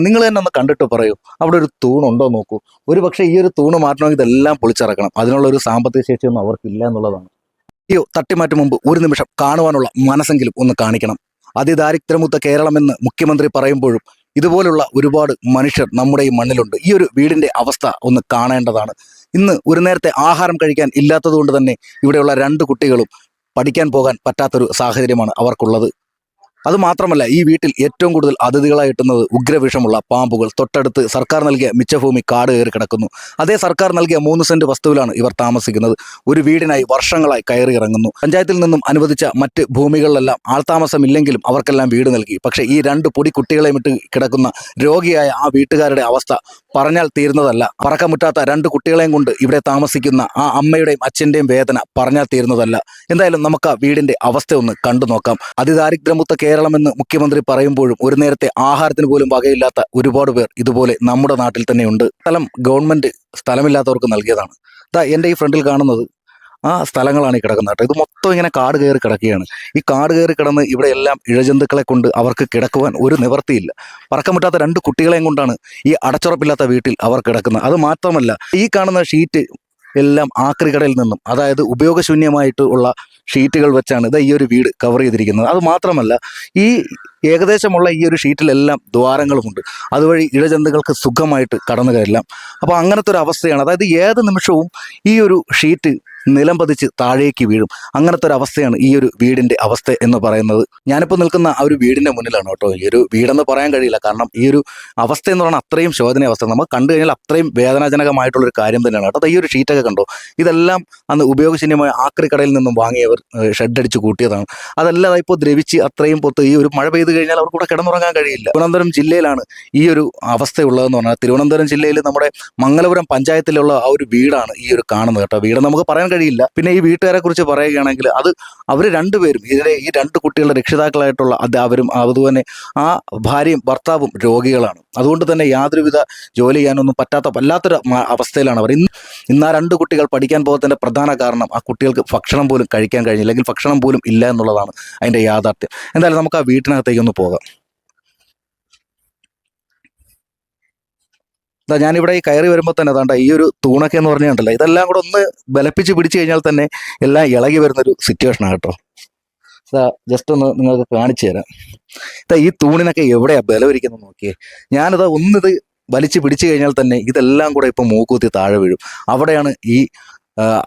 നിങ്ങൾ തന്നെ ഒന്ന് കണ്ടിട്ട് പറയൂ. അവിടെ ഒരു തൂണുണ്ടോ നോക്കൂ. ഒരു പക്ഷേ ഈ ഒരു തൂണ് മാറ്റണമെങ്കിൽ ഇതെല്ലാം പൊളിച്ചിറക്കണം. അതിനുള്ള ഒരു സാമ്പത്തിക ശേഷിയൊന്നും അവർക്കില്ല എന്നുള്ളതാണ്. അയ്യോ തട്ടിമാറ്റം മുമ്പ് ഒരു നിമിഷം കാണുവാനുള്ള മനസ്സെങ്കിലും ഒന്ന് കാണിക്കണം. അതിദാരിദ്ര്യമുത്ത കേരളമെന്ന് മുഖ്യമന്ത്രി പറയുമ്പോഴും ഇതുപോലുള്ള ഒരുപാട് മനുഷ്യർ നമ്മുടെ ഈ മണ്ണിലുണ്ട്. ഈ ഒരു വീടിന്റെ അവസ്ഥ ഒന്ന് കാണേണ്ടതാണ്. ഇന്ന് ഒരു നേരത്തെ ആഹാരം കഴിക്കാൻ ഇല്ലാത്തതുകൊണ്ട് തന്നെ ഇവിടെയുള്ള രണ്ട് കുട്ടികളും പഠിക്കാൻ പോകാൻ പറ്റാത്തൊരു സാഹചര്യമാണ് അവർക്കുള്ളത്. അതുമാത്രമല്ല ഈ വീട്ടിൽ ഏറ്റവും കൂടുതൽ അതിഥികളായി എത്തുന്നത് ഉഗ്രവിഷമുള്ള പാമ്പുകൾ. തൊട്ടടുത്ത് സർക്കാർ നൽകിയ മിച്ചഭൂമി കാട് കയറി കിടക്കുന്നു. അതേ സർക്കാർ നൽകിയ മൂന്ന് സെന്റ് വസ്തുവിലാണ് ഇവർ താമസിക്കുന്നത്. ഒരു വീടിനായി വർഷങ്ങളായി കയറി ഇറങ്ങുന്നു. പഞ്ചായത്തിൽ നിന്നും അനുവദിച്ച മറ്റ് ഭൂമികളിലെല്ലാം ആൾതാമസമില്ലെങ്കിലും അവർക്കെല്ലാം വീട് നൽകി. പക്ഷേ ഈ രണ്ട് പൊടി കുട്ടികളെ വിട്ട് കിടക്കുന്ന രോഗിയായ ആ വീട്ടുകാരുടെ അവസ്ഥ പറഞ്ഞാൽ തീരുന്നതല്ല. പറക്കമുറ്റാത്ത രണ്ട് കുട്ടികളെയും കൊണ്ട് ഇവിടെ താമസിക്കുന്ന ആ അമ്മയുടെയും അച്ഛന്റെയും വേദന പറഞ്ഞാൽ തീരുന്നതല്ല. എന്തായാലും നമുക്ക് ആ വീടിന്റെ അവസ്ഥ ഒന്ന് കണ്ടു നോക്കാം അതിദാരിദ്ര്യമുക്ത കേരളമെന്ന് മുഖ്യമന്ത്രി പറയുമ്പോഴും ഒരു നേരത്തെ ആഹാരത്തിന് പോലും വകയില്ലാത്ത ഒരുപാട് പേർ ഇതുപോലെ നമ്മുടെ നാട്ടിൽ തന്നെയുണ്ട്. സ്ഥലം ഗവൺമെന്റ് സ്ഥലമില്ലാത്തവർക്ക് നൽകിയതാണ്. ദാ എന്റെ ഈ ഫ്രണ്ടിൽ കാണുന്നത് ആ സ്ഥലങ്ങളാണ് ഈ കിടക്കുന്നത് ഇത് മൊത്തം ഇങ്ങനെ കാട് കയറി കിടക്കുകയാണ്. ഈ കാട് കയറി കിടന്ന് ഇവിടെ എല്ലാം ഇഴജന്തുക്കളെ കൊണ്ട് അവർക്ക് കിടക്കുവാൻ ഒരു നിവർത്തിയില്ല പറക്കം പറ്റാത്ത രണ്ട് കുട്ടികളെയും കൊണ്ടാണ് ഈ അടച്ചുറപ്പില്ലാത്ത വീട്ടിൽ അവർ കിടക്കുന്നത്. അത് മാത്രമല്ല ഈ കാണുന്ന ഷീറ്റ് എല്ലാം ആക്രികടയിൽ നിന്നും അതായത് ഉപയോഗശൂന്യമായിട്ട് ഉള്ള ഷീറ്റുകൾ വെച്ചാണ് ഇത് ഈ ഒരു വീട് കവർ ചെയ്തിരിക്കുന്നത്. അത് മാത്രമല്ല ഈ ഏകദേശമുള്ള ഈ ഒരു ഷീറ്റിലെല്ലാം ദ്വാരങ്ങളുമുണ്ട്. അതുവഴി ഇഴജന്തുക്കൾക്ക് സുഖമായിട്ട് കടന്നു കയറാം അപ്പോൾ അങ്ങനത്തെ ഒരു അവസ്ഥയാണ് അതായത് ഏത് നിമിഷവും ഈ ഒരു ഷീറ്റ് നിലം പതിച്ച് താഴേക്ക് വീഴും. അങ്ങനത്തെ ഒരു അവസ്ഥയാണ് ഈ ഒരു വീടിന്റെ അവസ്ഥ എന്ന് പറയുന്നത്. ഞാനിപ്പോൾ നിൽക്കുന്ന ആ ഒരു വീടിന്റെ മുന്നിലാണ് കേട്ടോ. ഈ ഒരു വീടെന്ന് പറയാൻ കഴിയില്ല. കാരണം ഈ ഒരു അവസ്ഥ എന്ന് പറഞ്ഞാൽ അത്രയും ശോധന അവസ്ഥ. നമ്മൾ കണ്ടു കഴിഞ്ഞാൽ അത്രയും വേദനാജനകമായിട്ടുള്ള ഒരു കാര്യം തന്നെയാണ് കേട്ടോ. ഈ ഒരു ഷീറ്റൊക്കെ കണ്ടോ? ഇതെല്ലാം അന്ന് ഉപയോഗശൂന്യമായ ആക്രിക്കടയിൽ നിന്നും വാങ്ങിയവർ ഷെഡ് അടിച്ച് കൂട്ടിയതാണ്. അതെല്ലാം ഇപ്പോൾ ദ്രവിച്ച് അത്രയും പൊത്ത് ഈ ഒരു മഴ പെയ്ത് കഴിഞ്ഞാൽ അവർക്ക് ഇവിടെ കിടന്നുറങ്ങാൻ കഴിയില്ല. തിരുവനന്തപുരം ജില്ലയിലാണ് ഈ ഒരു അവസ്ഥയുള്ളതെന്ന് പറഞ്ഞാൽ തിരുവനന്തപുരം ജില്ലയിൽ നമ്മുടെ മംഗലപുരം പഞ്ചായത്തിലുള്ള ആ ഒരു വീടാണ് ഈ ഒരു കാണുന്നത് കേട്ടോ. വീട് നമുക്ക് പറയാൻ കഴിയില്ല. പിന്നെ ഈ വീട്ടുകാരെ കുറിച്ച് പറയുകയാണെങ്കിൽ അത് അവർ രണ്ടുപേരും ഇതിലെ ഈ രണ്ട് കുട്ടികളുടെ രക്ഷിതാക്കളായിട്ടുള്ള അവരും അതുപോലെ ആ ഭാര്യയും ഭർത്താവും രോഗികളാണ്. അതുകൊണ്ട് തന്നെ യാതൊരുവിധ ജോലി ചെയ്യാനൊന്നും പറ്റാത്ത വല്ലാത്തൊരു അവസ്ഥയിലാണ് അവർ. ഇന്ന് ഇന്ന് ആ രണ്ട് കുട്ടികൾ പഠിക്കാൻ പോകുന്നതിന്റെ പ്രധാന കാരണം ആ കുട്ടികൾക്ക് ഭക്ഷണം പോലും കഴിക്കാൻ കഴിഞ്ഞില്ല. അല്ലെങ്കിൽ ഭക്ഷണം പോലും ഇല്ല എന്നുള്ളതാണ് അതിന്റെ യാഥാർത്ഥ്യം. എന്തായാലും നമുക്ക് ആ വീട്ടിനകത്തേക്ക് ഒന്ന് പോകാം. ദാ ഞാനിവിടെ ഈ കയറി വരുമ്പോൾ തന്നെ അതാണ്ട ഈ ഒരു തൂണൊക്കെ എന്ന് പറഞ്ഞുണ്ടല്ലോ ഇതെല്ലാം കൂടെ ഒന്ന് ബലപ്പിച്ച് പിടിച്ചു കഴിഞ്ഞാൽ തന്നെ എല്ലാം ഇളകി വരുന്നൊരു സിറ്റുവേഷനാണ് കേട്ടോ. ജസ്റ്റ് ഒന്ന് നിങ്ങൾക്ക് കാണിച്ചു തരാം. ഇതാ ഈ തൂണിനൊക്കെ എവിടെയാ ബലവരിക്കുന്നത് നോക്കിയേ. ഞാനിതാ ഒന്നിത് വലിച്ചു പിടിച്ചു കഴിഞ്ഞാൽ തന്നെ ഇതെല്ലാം കൂടെ ഇപ്പം മൂക്കുത്തി താഴെ വീഴും. അവിടെയാണ് ഈ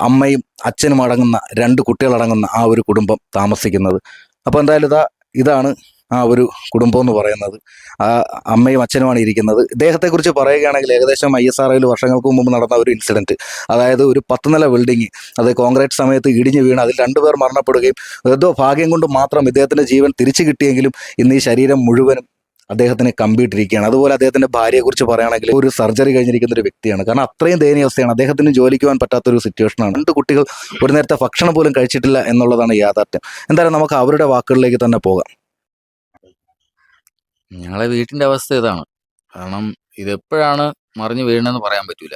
അമ്മയും അച്ഛനും അടങ്ങുന്ന രണ്ട് കുട്ടികളടങ്ങുന്ന ആ ഒരു കുടുംബം താമസിക്കുന്നത്. അപ്പോൾ എന്തായാലും ഇതാ ഇതാണ് ആ ഒരു കുടുംബം എന്ന് പറയുന്നത്. ആ അമ്മയും അച്ഛനുമാണ് ഇരിക്കുന്നത്. ഇദ്ദേഹത്തെക്കുറിച്ച് പറയുകയാണെങ്കിൽ ഏകദേശം ഐ എസ് ആർ വർഷങ്ങൾക്ക് മുമ്പ് നടന്ന ഒരു ഇൻസിഡന്റ് അതായത് ഒരു പത്ത് നില ബിൽഡിംഗ് അത് കോൺക്രീറ്റ് സമയത്ത് ഇടിഞ്ഞു വീണ് അതിൽ രണ്ടുപേർ മരണപ്പെടുകയും ഏതോ ഭാഗ്യം കൊണ്ട് മാത്രം ഇദ്ദേഹത്തിന്റെ ജീവൻ തിരിച്ചു കിട്ടിയെങ്കിലും ഇന്ന് ഈ ശരീരം മുഴുവനും അദ്ദേഹത്തിന് കമ്പിയിട്ടിരിക്കുകയാണ്. അതുപോലെ അദ്ദേഹത്തിന്റെ ഭാര്യയെക്കുറിച്ച് പറയുകയാണെങ്കിൽ ഒരു സർജറി കഴിഞ്ഞിരിക്കുന്ന ഒരു വ്യക്തിയാണ്. കാരണം അത്രയും ദയനീയാവസ്ഥയാണ് അദ്ദേഹത്തിന് ജോലിക്ക് പോകാൻ പറ്റാത്തൊരു സിറ്റുവേഷനാണ് രണ്ട് കുട്ടികൾ ഒരു നേരത്തെ ഭക്ഷണം പോലും കഴിച്ചിട്ടില്ല എന്നുള്ളതാണ് യാഥാർത്ഥ്യം. എന്തായാലും നമുക്ക് അവരുടെ വാക്കുകളിലേക്ക് തന്നെ പോകാം. ഞങ്ങളെ വീട്ടിന്റെ അവസ്ഥ ഇതാണ്. കാരണം ഇതെപ്പോഴാണ് മറിഞ്ഞു വീഴണമെന്ന് പറയാൻ പറ്റൂല.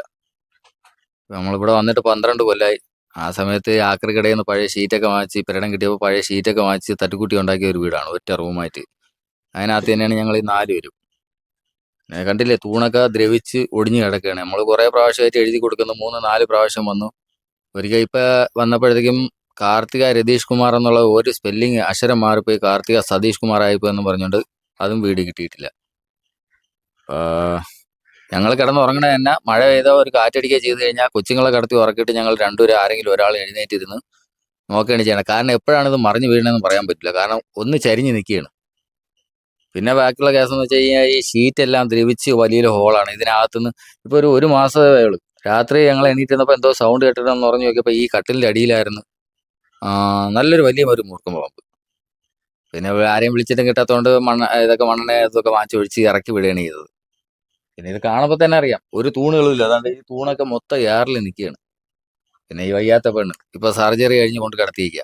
നമ്മളിവിടെ വന്നിട്ട് പന്ത്രണ്ട് കൊല്ലായി. ആ സമയത്ത് ആക്രി നിന്ന് പഴയ ഷീറ്റൊക്കെ വാങ്ങിച്ച് പെരടം കിട്ടിയപ്പോൾ പഴയ ഷീറ്റൊക്കെ വാങ്ങിച്ച് തട്ടുകുട്ടി ഉണ്ടാക്കിയ ഒരു വീടാണ് ഒറ്റ റൂമായിട്ട്. അതിനകത്ത് തന്നെയാണ് ഞങ്ങൾ ഈ നാല് പേരും. കണ്ടില്ലേ തൂണൊക്കെ ദ്രവിച്ച് ഒടിഞ്ഞു കിടക്കുകയാണ് നമ്മൾ കുറേ പ്രാവശ്യമായിട്ട് എഴുതി കൊടുക്കുന്നു മൂന്ന് നാല് പ്രാവശ്യം വന്നു. ഒരിക്കൽ ഇപ്പൊ വന്നപ്പോഴത്തേക്കും കാർത്തിക രതീഷ് കുമാർ എന്നുള്ള ഒരു സ്പെല്ലിങ് അക്ഷരം മാറിപ്പോയി. കാർത്തിക സതീഷ് കുമാർ ആയിപ്പോ എന്ന് പറഞ്ഞുകൊണ്ട് അതും വീട് കിട്ടിയിട്ടില്ല. ഞങ്ങൾ കിടന്ന് ഉറങ്ങണ തന്നെ. മഴ പെയ്തോ ഒരു കാറ്റടിക്കുക ചെയ്ത് കഴിഞ്ഞാൽ കൊച്ചുങ്ങളെ കടത്തി ഉറക്കിയിട്ട് ഞങ്ങൾ രണ്ടുപേരും ആരെങ്കിലും ഒരാൾ എഴുന്നേറ്റിരുന്ന് നോക്കുകയാണ് ചെയ്യണം. കാരണം എപ്പോഴാണ് ഇത് മറിഞ്ഞു വീഴണമെന്ന് പറയാൻ പറ്റില്ല. കാരണം ഒന്ന് ചരിഞ്ഞ് നിൽക്കുകയാണ് പിന്നെ ബാക്കിയുള്ള കേസ് എന്ന് വെച്ച് കഴിഞ്ഞാൽ ഈ ഷീറ്റ് എല്ലാം ദ്രവിച്ച് വലിയൊരു ഹോളാണ്. ഇതിനകത്തുനിന്ന് ഇപ്പോൾ ഒരു ഒരു മാസമേ ഉള്ളൂ. രാത്രി ഞങ്ങൾ എണീറ്റിരുന്നപ്പോൾ എന്തോ സൗണ്ട് കേട്ടിട്ടെന്ന് പറഞ്ഞു നോക്കിയപ്പോൾ ഈ കട്ടിലിന്റെ അടിയിലായിരുന്നു. നല്ലൊരു വലിയ ഒരു മൂർക്കം പാമ്പ് പിന്നെ ആരെയും വിളിച്ചിട്ടും കിട്ടാത്തതുകൊണ്ട് മണ്ണ ഇതൊക്കെ മണ്ണെണ്ണ ഇതൊക്കെ വാങ്ങിച്ച് ഒഴിച്ച് ഇറക്കി വിടുകയാണ് ചെയ്തത്. പിന്നെ ഇത് കാണുമ്പോൾ തന്നെ അറിയാം ഒരു തൂണുകളില്ല അതാണ്ട് ഈ തൂണൊക്കെ മൊത്തം ഏറിൽ നിൽക്കുകയാണ് പിന്നെ ഈ വയ്യാത്ത പെണ്ണ്. ഇപ്പൊ സർജറി കഴിഞ്ഞ് കൊണ്ട് കിടത്തിയിരിക്കുക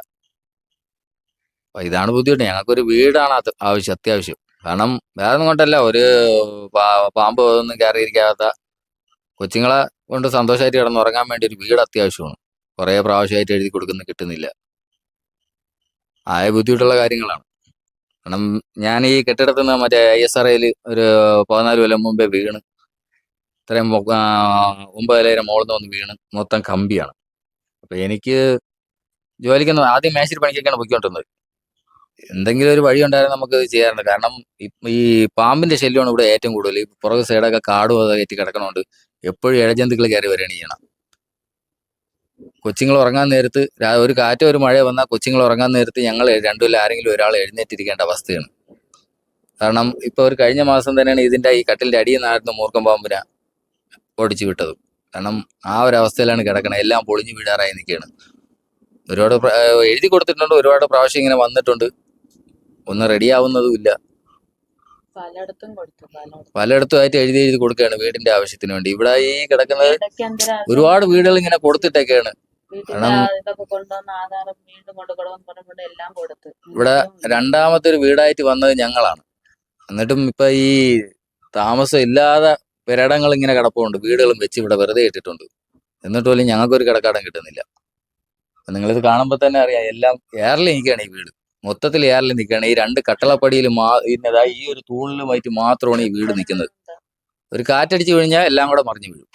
അപ്പൊ ഇതാണ് ബുദ്ധിമുട്ട്. ഞങ്ങൾക്കൊരു വീടാണ് അത് ആവശ്യം അത്യാവശ്യം. കാരണം വേറെ ഒന്നും കൊണ്ടല്ല. ഒരു പാമ്പ് ഒന്നും കയറിയിരിക്കാത്ത കൊച്ചുങ്ങളെ കൊണ്ട് സന്തോഷമായിട്ട് കിടന്നുറങ്ങാൻ വേണ്ടി ഒരു വീട് അത്യാവശ്യമാണ്. കുറേ പ്രാവശ്യമായിട്ട് എഴുതി കൊടുക്കുന്ന കിട്ടുന്നില്ല. ആയ ബുദ്ധിമുട്ടുള്ള കാര്യങ്ങളാണ്. കാരണം ഞാൻ ഈ കെട്ടിടത്തിൽ നിന്ന് മറ്റേ ഐ എസ് ആർ ഐയിൽ ഒരു പതിനാല് കൊല്ലം മുമ്പേ വീണ്. ഇത്രയും ഒമ്പതിലായിരം മോളിൽ നിന്ന് വന്ന് വീണ്. മൊത്തം കമ്പിയാണ്. അപ്പൊ എനിക്ക് ജോലിക്കൊന്നും ആദ്യം മേശിരി പണിക്കൊക്കെയാണ് പൊയ്ക്കൊണ്ടിരുന്നത്. എന്തെങ്കിലും ഒരു വഴി ഉണ്ടായാലും നമുക്ക് ചെയ്യാറുണ്ട്. കാരണം ഈ- പാമ്പിന്റെ ശല്യമാണ് ഇവിടെ ഏറ്റവും കൂടുതൽ. ഈ പുറകു സൈഡൊക്കെ കാടും അത് കയറ്റി കിടക്കണോണ്ട് എപ്പോഴും ഇഴജന്തുക്കൾ കയറി വരികയാണ് ചെയ്യണം കൊച്ചുങ്ങൾ ഉറങ്ങാൻ നേരത്ത് ഒരു കാറ്റോ ഒരു മഴയോ വന്നാൽ കൊച്ചുങ്ങൾ ഉറങ്ങാൻ നേരത്ത് ഞങ്ങൾ രണ്ടുമില്ല ആരെങ്കിലും ഒരാൾ എഴുന്നേറ്റിരിക്കേണ്ട അവസ്ഥയാണ്. കാരണം ഇപ്പൊ ഒരു കഴിഞ്ഞ മാസം തന്നെയാണ് ഇതിന്റെ ഈ കട്ടിലിന്റെ അടിയിൽ നിന്നായിരുന്നു മൂർക്കം പാമ്പിനെ ഓടിച്ചു വിട്ടത്. കാരണം ആ ഒരു അവസ്ഥയിലാണ് കിടക്കണത് എല്ലാം പൊളിഞ്ഞു വീഴാറായി നിൽക്കുകയാണ്. ഒരുപാട് എഴുതി കൊടുത്തിട്ടുണ്ട്. ഒരുപാട് പ്രാവശ്യം ഇങ്ങനെ വന്നിട്ടുണ്ട്. ഒന്നും റെഡി ആവുന്നതും ഇല്ല. പലയിടത്തും കൊടുത്തു പലയിടത്തുമായിട്ട് എഴുതി എഴുതി കൊടുക്കുകയാണ് വീടിന്റെ ആവശ്യത്തിന് വേണ്ടി. ഇവിടെ ഈ കിടക്കുന്നത് ഒരുപാട് വീടുകൾ ഇങ്ങനെ കൊടുത്തിട്ടൊക്കെയാണ്. ഇവിടെ രണ്ടാമത്തെ ഒരു വീടായിട്ട് വന്നത് ഞങ്ങളാണ്. എന്നിട്ടും ഇപ്പൊ ഈ താമസം ഇല്ലാതെ പെരടങ്ങൾ ഇങ്ങനെ കിടപ്പുണ്ട്. വീടുകളും വെച്ച് ഇവിടെ വെറുതെ ഇട്ടിട്ടുണ്ട്. എന്നിട്ട് പോലും ഞങ്ങൾക്കൊരു കിടക്കാടം കിട്ടുന്നില്ല. നിങ്ങളിത് കാണുമ്പോൾ തന്നെ അറിയാം എല്ലാം ഏറിൽ നിൽക്കുകയാണ് ഈ വീട്. മൊത്തത്തിൽ ഏറിൽ നിൽക്കുകയാണ്. ഈ രണ്ട് കട്ടളപ്പടിയിൽ മാ ഇന്നതാ ഈ ഒരു തൂണിലുമായിട്ട് മാത്രമാണ് ഈ വീട് നിൽക്കുന്നത്. ഒരു കാറ്റടിച്ചു കഴിഞ്ഞാൽ എല്ലാം കൂടെ മറിഞ്ഞു വീഴും.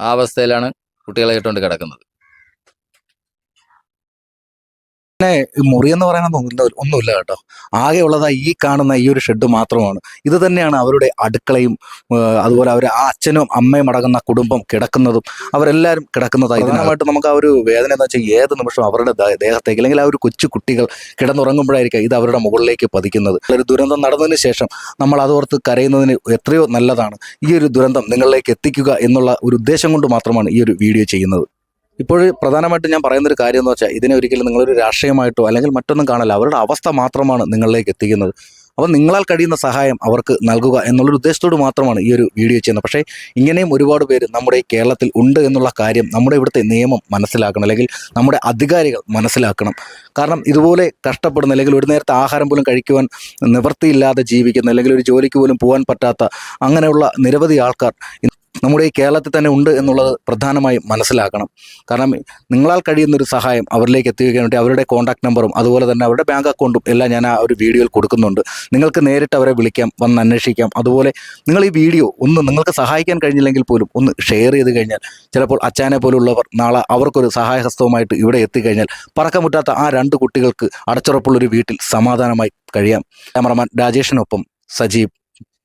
ആ അവസ്ഥയിലാണ് കുട്ടികളെ ഇട്ടുകൊണ്ട് കിടക്കുന്നത്. ഈ മുറി എന്ന് പറയുന്നത് ഒന്നും ഒന്നുമില്ല കേട്ടോ. ആകെ ഉള്ളത് ഈ കാണുന്ന ഈ ഒരു ഷെഡ് മാത്രമാണ്. ഇത് തന്നെയാണ് അവരുടെ അടുക്കളയും അതുപോലെ അവർ ആ അച്ഛനും അമ്മയും അടങ്ങുന്ന കുടുംബം കിടക്കുന്നതും. അവരെല്ലാവരും കിടക്കുന്നതായി ഇതിനായിട്ട് നമുക്ക് ആ ഒരു വേദന എന്ന് വെച്ചാൽ ഏത് നിമിഷം അവരുടെ ദേഹത്തേക്ക് അല്ലെങ്കിൽ ആ ഒരു കൊച്ചു കുട്ടികൾ കിടന്നുറങ്ങുമ്പോഴായിരിക്കും ഇത് അവരുടെ മുകളിലേക്ക് പതിക്കുന്നത്. ഒരു ദുരന്തം നടന്നതിന് ശേഷം നമ്മൾ അതോർത്ത് കരയുന്നതിന് എത്രയോ നല്ലതാണ്. ഈ ഒരു ദുരന്തം നിങ്ങളിലേക്ക് എത്തിക്കുക എന്നുള്ള ഒരു ഉദ്ദേശം കൊണ്ട് മാത്രമാണ് ഈ ഒരു വീഡിയോ ചെയ്യുന്നത്. ഇപ്പോൾ പ്രധാനമായിട്ടും ഞാൻ പറയുന്നൊരു കാര്യം എന്ന് വെച്ചാൽ ഇതിനെ ഒരിക്കലും നിങ്ങളൊരു രാഷ്ട്രീയമായിട്ടോ അല്ലെങ്കിൽ മറ്റൊന്നും കാണില്ല. അവരുടെ അവസ്ഥ മാത്രമാണ് നിങ്ങളിലേക്ക് എത്തിക്കുന്നത്. അപ്പോൾ നിങ്ങളാൽ കഴിയുന്ന സഹായം അവർക്ക് നൽകുക എന്നുള്ളൊരു ഉദ്ദേശത്തോട് മാത്രമാണ് ഈ ഒരു വീഡിയോ ചെയ്യുന്നത്. പക്ഷേ ഇങ്ങനെയും ഒരുപാട് പേര് നമ്മുടെ കേരളത്തിൽ ഉണ്ട് എന്നുള്ള കാര്യം നമ്മുടെ ഇവിടുത്തെ നിയമം മനസ്സിലാക്കണം അല്ലെങ്കിൽ നമ്മുടെ അധികാരികൾ മനസ്സിലാക്കണം. കാരണം ഇതുപോലെ കഷ്ടപ്പെടുന്ന അല്ലെങ്കിൽ ഒരു നേരത്തെ ആഹാരം പോലും കഴിക്കുവാൻ നിവൃത്തിയില്ലാതെ ജീവിക്കുന്ന അല്ലെങ്കിൽ ഒരു ജോലിക്ക് പോലും പോകാൻ പറ്റാത്ത അങ്ങനെയുള്ള നിരവധി ആൾക്കാർ നമ്മുടെ ഈ കേരളത്തിൽ തന്നെ ഉണ്ട് എന്നുള്ളത് പ്രധാനമായും മനസ്സിലാക്കണം. കാരണം നിങ്ങളാൽ കഴിയുന്നൊരു സഹായം അവരിലേക്ക് എത്തിക്കാൻ വേണ്ടി അവരുടെ കോൺടാക്ട് നമ്പറും അതുപോലെ തന്നെ അവരുടെ ബാങ്ക് അക്കൗണ്ടും എല്ലാം ഞാൻ ആ ഒരു വീഡിയോയിൽ കൊടുക്കുന്നുണ്ട്. നിങ്ങൾക്ക് നേരിട്ട് അവരെ വിളിക്കാം വന്ന് അന്വേഷിക്കാം. അതുപോലെ നിങ്ങൾ ഈ വീഡിയോ ഒന്ന് നിങ്ങൾക്ക് സഹായിക്കാൻ കഴിഞ്ഞില്ലെങ്കിൽ പോലും ഒന്ന് ഷെയർ ചെയ്ത് കഴിഞ്ഞാൽ ചിലപ്പോൾ അച്ചാനെ പോലുള്ളവർ നാളെ അവർക്കൊരു സഹായഹസ്തവുമായിട്ട് ഇവിടെ എത്തിക്കഴിഞ്ഞാൽ പറക്കമുറ്റാത്ത ആ രണ്ട് കുട്ടികൾക്ക് അടച്ചുറപ്പുള്ളൊരു വീട്ടിൽ സമാധാനമായി കഴിയാം. ക്യാമറമാൻ രാജേഷിനൊപ്പം സജീവ്